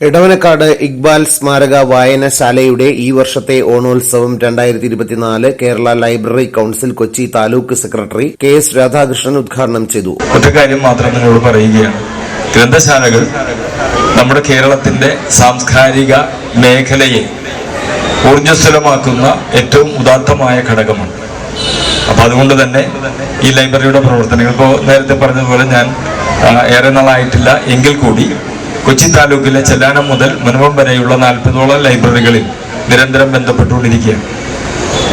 എടവനക്കാട് ഇക്ബാൽ സ്മാരക വായനശാലയുടെ ഈ വർഷത്തെ ഓണോത്സവം രണ്ടായിരത്തി ഇരുപത്തിനാല് Kerala library council Kochi taluk secretary K S Radhakrishnan ഉദ്ഘാടനം ചെയ്തു. കാര്യം മാത്രം നിങ്ങളോട് പറയുകയാണ്. ഗ്രന്ഥശാലകൾ നമ്മുടെ കേരളത്തിന്റെ സാംസ്കാരിക മേഖലയെ ഊർജസ്വലമാക്കുന്ന ഏറ്റവും ഉദാത്തമായ ഘടകമാണ്. അപ്പൊ അതുകൊണ്ട് തന്നെ ഈ ലൈബ്രറിയുടെ പ്രവർത്തനങ്ങൾ. ഇപ്പോൾ നേരത്തെ പറഞ്ഞതുപോലെ ഞാൻ ഏറെ നാളായിട്ടില്ല. എങ്കിൽ കൂടി കൊച്ചി താലൂക്കിലെ ചെല്ലാനം മുതൽ മുനവം വരെയുള്ള നാൽപ്പതോളം ലൈബ്രറികളിൽ നിരന്തരം ബന്ധപ്പെട്ടുകൊണ്ടിരിക്കുകയാണ്.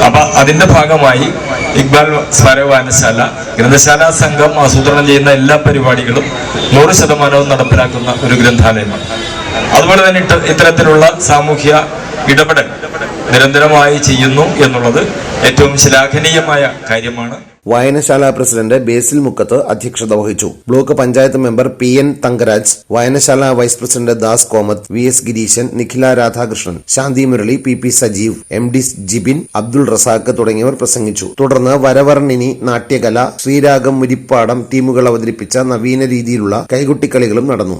അപ്പൊ അതിന്റെ ഭാഗമായി ഇക്ബാൽ സ്മാരകവാനശാല ഗ്രന്ഥശാല സംഘം ആസൂത്രണം ചെയ്യുന്ന എല്ലാ പരിപാടികളും നൂറ് ശതമാനവും നടപ്പിലാക്കുന്ന ഒരു ഗ്രന്ഥാലയമാണ്. അതുപോലെ തന്നെ ഇത്ത- ഇത്തരത്തിലുള്ള സാമൂഹ്യ ഇടപെടൽ നിരന്തരമായി ചെയ്യുന്നു എന്നുള്ളത് ഏറ്റവും ശ്ലാഘനീയമായ കാര്യമാണ്. വായനശാല പ്രസിഡന്റ് ബേസിൽ മുക്കത്ത് അധ്യക്ഷത വഹിച്ചു. Block panchayat member P N Thangaraj വായനശാല vice president Das Komath V S Gireesan Nikhila Radhakrishnan Shanthi Murali P P Sajeev M D Jibin Abdul Razak തുടങ്ങിയവർ പ്രസംഗിച്ചു. തുടർന്ന് വരവർണിനി നാട്യകല ശ്രീരാഗം മുരിപ്പാടം ടീമുകൾ അവതരിപ്പിച്ച നവീന രീതിയിലുള്ള കൈകൊട്ടിക്കളികളും നടന്നു.